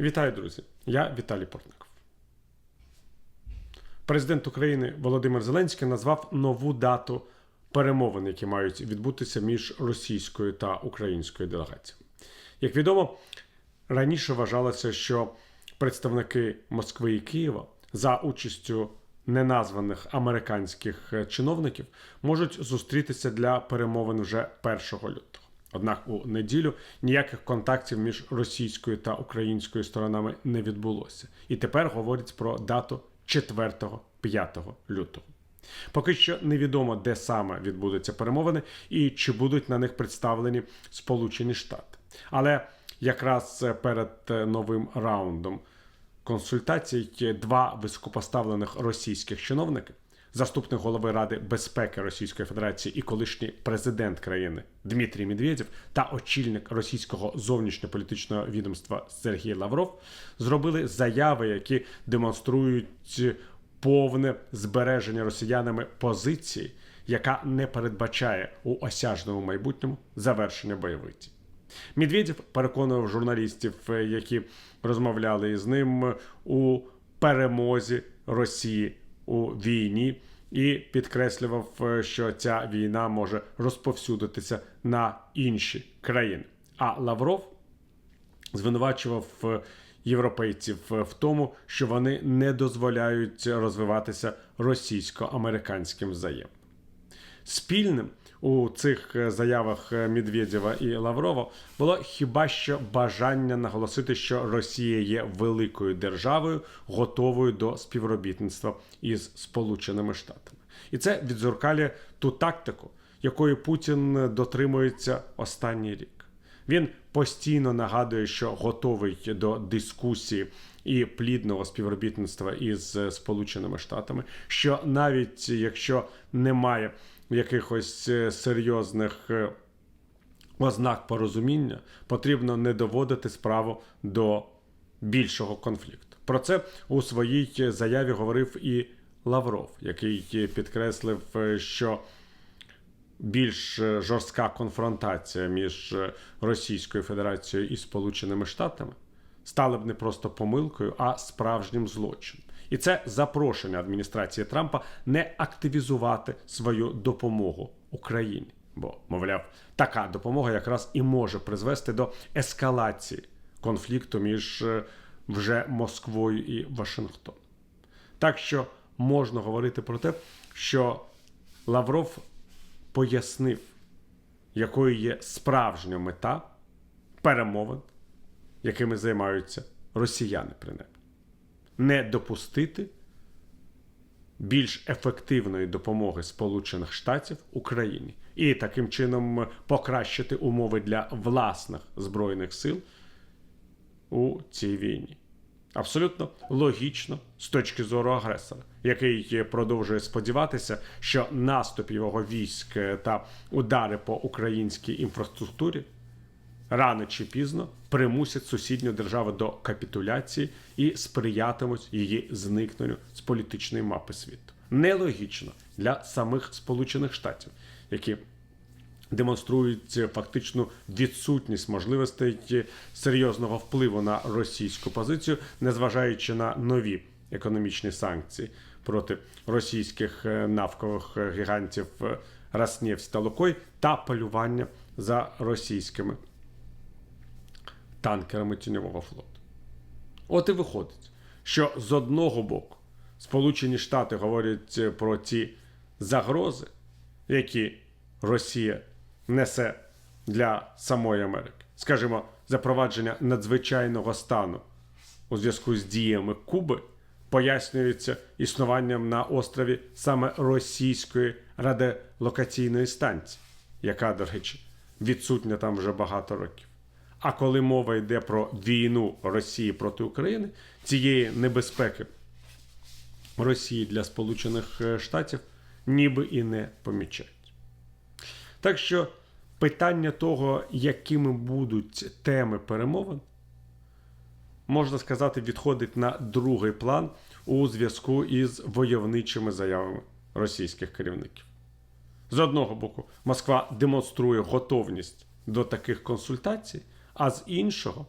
Вітаю, друзі! Я Віталій Портников. Президент України Володимир Зеленський назвав нову дату перемовин, які мають відбутися між російською та українською делегаціями. Як відомо, раніше вважалося, що представники Москви і Києва за участю неназваних американських е, чиновників можуть зустрітися для перемовин вже 1 лютого. Однак у неділю ніяких контактів між російською та українською сторонами не відбулося. І тепер говорять про дату 4-5 лютого. Поки що невідомо, де саме відбудуться перемовини і чи будуть на них представлені Сполучені Штати. Але якраз перед е, новим раундом консультацій два високопоставлених російських чиновники, заступник голови Ради безпеки Російської Федерації і колишній президент країни Дмитрій Медведєв та очільник російського зовнішньополітичного відомства Сергій Лавров зробили заяви, які демонструють повне збереження росіянами позиції, яка не передбачає у осяжному майбутньому завершення бойових дій. Медведєв переконував журналістів, е, які розмовляли із ним у перемозі Росії у війні, і підкреслював, е, що ця війна може розповсюдитися на інші країни. А Лавров звинувачував е, європейців е, в тому, що вони не дозволяють розвиватися російсько-американським взаємним. Спільним у цих е, заявах е, Медведєва і Лаврова було хіба що бажання наголосити, що Росія є великою державою, готовою до співробітництва із Сполученими Штатами, і це відзеркалює ту тактику, якої Путін дотримується останній рік. Він постійно нагадує, що готовий до дискусії і плідного співробітництва із Сполученими Штатами, що навіть якщо немає якихось е, серйозних е, ознак порозуміння, потрібно не доводити справу до більшого конфлікту. Про це у своїй заяві говорив і Лавров, який підкреслив, е, що більш жорстка конфронтація між Російською Федерацією і Сполученими Штатами стала б не просто помилкою, а справжнім злочином. І це запрошення адміністрації Трампа не активізувати свою допомогу Україні. Бо, мовляв, така допомога якраз і може призвести до ескалації конфлікту між е, вже Москвою і Вашингтоном. Так що можна говорити про те, що Лавров пояснив, якою є справжня мета перемовин, якими займаються росіяни принаймні. Не допустити більш ефективної допомоги Сполучених Штатів Україні і таким чином покращити умови для власних збройних сил у цій війні. Абсолютно логічно з точки зору агресора, який продовжує сподіватися, що наступ його військ та удари по українській інфраструктурі рано чи пізно примусять сусідню державу до капітуляції і сприятимуть її зникненню з політичної мапи світу. Нелогічно для самих Сполучених Штатів, які демонструють фактичну відсутність можливостей серйозного впливу на російську позицію, незважаючи на нові економічні санкції проти російських е, навкових гігантів Роснефть та Лукой та полювання за російськими танкерами тіньового флоту. От і виходить, що з одного боку Сполучені Штати говорять про ті загрози, які Росія несе для самої Америки. Скажімо, запровадження надзвичайного стану у зв'язку з діями Куби пояснюється існуванням на острові саме російської радіолокаційної станції, яка, до речі, відсутня там вже багато років. А коли мова йде про війну Росії проти України, цієї небезпеки Росії для Сполучених Штатів ніби і не помічають. Так що питання того, якими будуть теми перемовин, можна сказати, відходить на другий план у зв'язку із войовничими заявами російських керівників. З одного боку, Москва демонструє готовність до таких консультацій, а з іншого,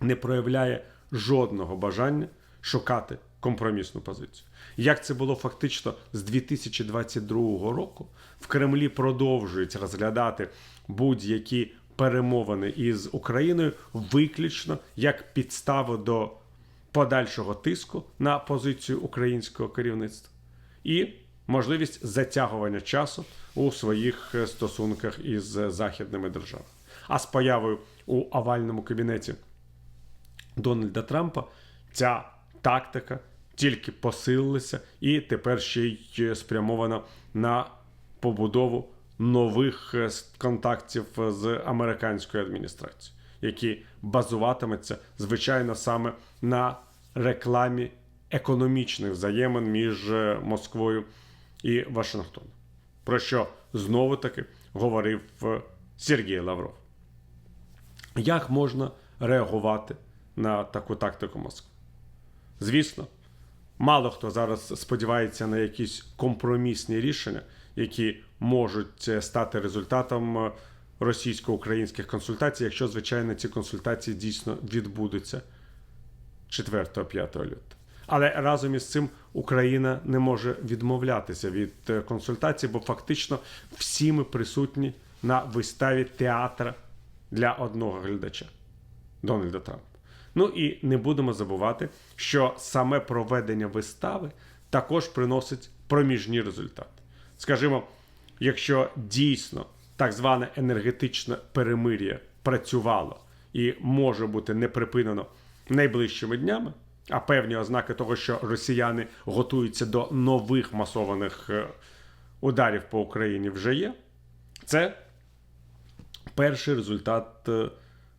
не проявляє жодного бажання шукати компромісну позицію. Як це було фактично з 2022 року, в Кремлі продовжують розглядати будь-які перемовини із Україною виключно як підставу до подальшого тиску на позицію українського керівництва і можливість затягування часу у своїх е, стосунках із західними державами. А з появою у овальному кабінеті Дональда Трампа ця тактика тільки посилилася і тепер ще й спрямована на побудову нових е, контактів з американською адміністрацією, які базуватимуться звичайно саме на рекламі економічних взаємин між е, Москвою і Вашингтоном. Про що знову таки говорив е, Сергій Лавров. Як можна реагувати на таку тактику Москви? Звісно, мало хто зараз сподівається на якісь компромісні рішення, які можуть е, стати результатом е, російсько-українських консультацій, якщо, звичайно, ці консультації дійсно відбудуться 4-5 лютого. Але разом із цим Україна не може відмовлятися від е, консультацій, бо фактично всі ми присутні на виставі театра для одного глядача Дональда Трампа. Ну і не будемо забувати, що саме проведення вистави також приносить проміжні результати. Скажімо, якщо дійсно так зване енергетичне перемир'я працювало і може бути не припинено найближчими днями, а певні ознаки того, що росіяни готуються до нових масованих е, ударів по Україні, вже є, це перший результат е,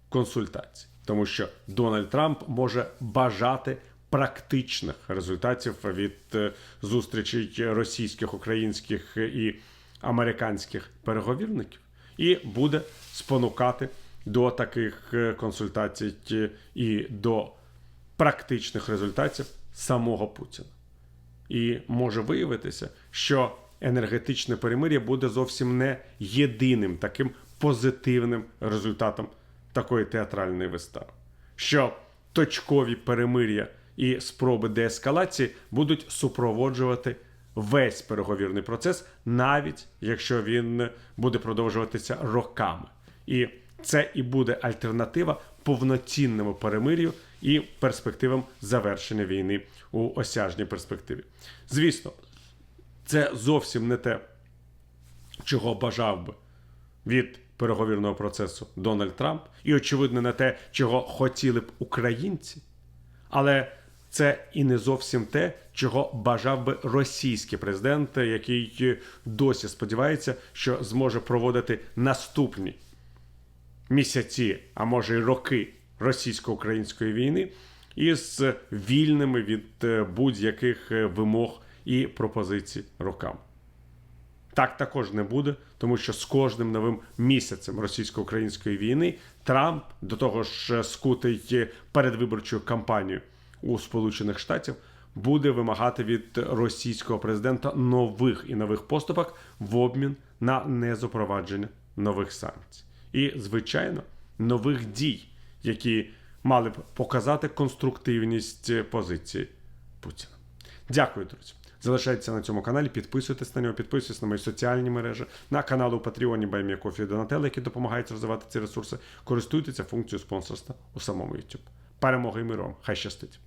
консультацій, тому що Дональд Трамп може бажати практичних результатів від е, зустрічей російських, українських і американських переговірників, і буде спонукати до таких консультацій і до практичних результатів самого Путіна. І може виявитися, що енергетичне перемир'я буде зовсім не єдиним таким позитивним результатом такої театральної вистави. Що точкові перемир'я і спроби деескалації будуть супроводжувати весь переговірний процес, навіть якщо він буде продовжуватися роками. І це і буде альтернатива повноцінному перемир'ю і перспективам завершення війни у осяжній перспективі. Звісно, це зовсім не те, чого бажав би від переговірного процесу Дональд Трамп, і, очевидно, не те, чого хотіли б українці, але це і не зовсім те, чого бажав би російський президент, який досі сподівається, що зможе проводити наступні місяці, а може й роки російсько-української війни із вільними від е, будь-яких е, вимог і пропозицій роками. Так також не буде, тому що з кожним новим місяцем російсько-української війни Трамп, до того ж е, скутий передвиборчою кампанією у Сполучених Штатів, буде вимагати від російського президента нових і нових поступок в обмін на незапровадження нових санкцій. І, звичайно, нових дій, які мали б показати конструктивність позиції Путіна. Дякую, друзі. Залишайтеся на цьому каналі, підписуйтесь на нього, підписуйтесь на мої соціальні мережі, на канал у Патреоні Баймія Кофі Донателла, які допомагають розвивати ці ресурси. Користуйтеся функцією спонсорства у самому YouTube. Перемоги і миру вам! Хай щастить!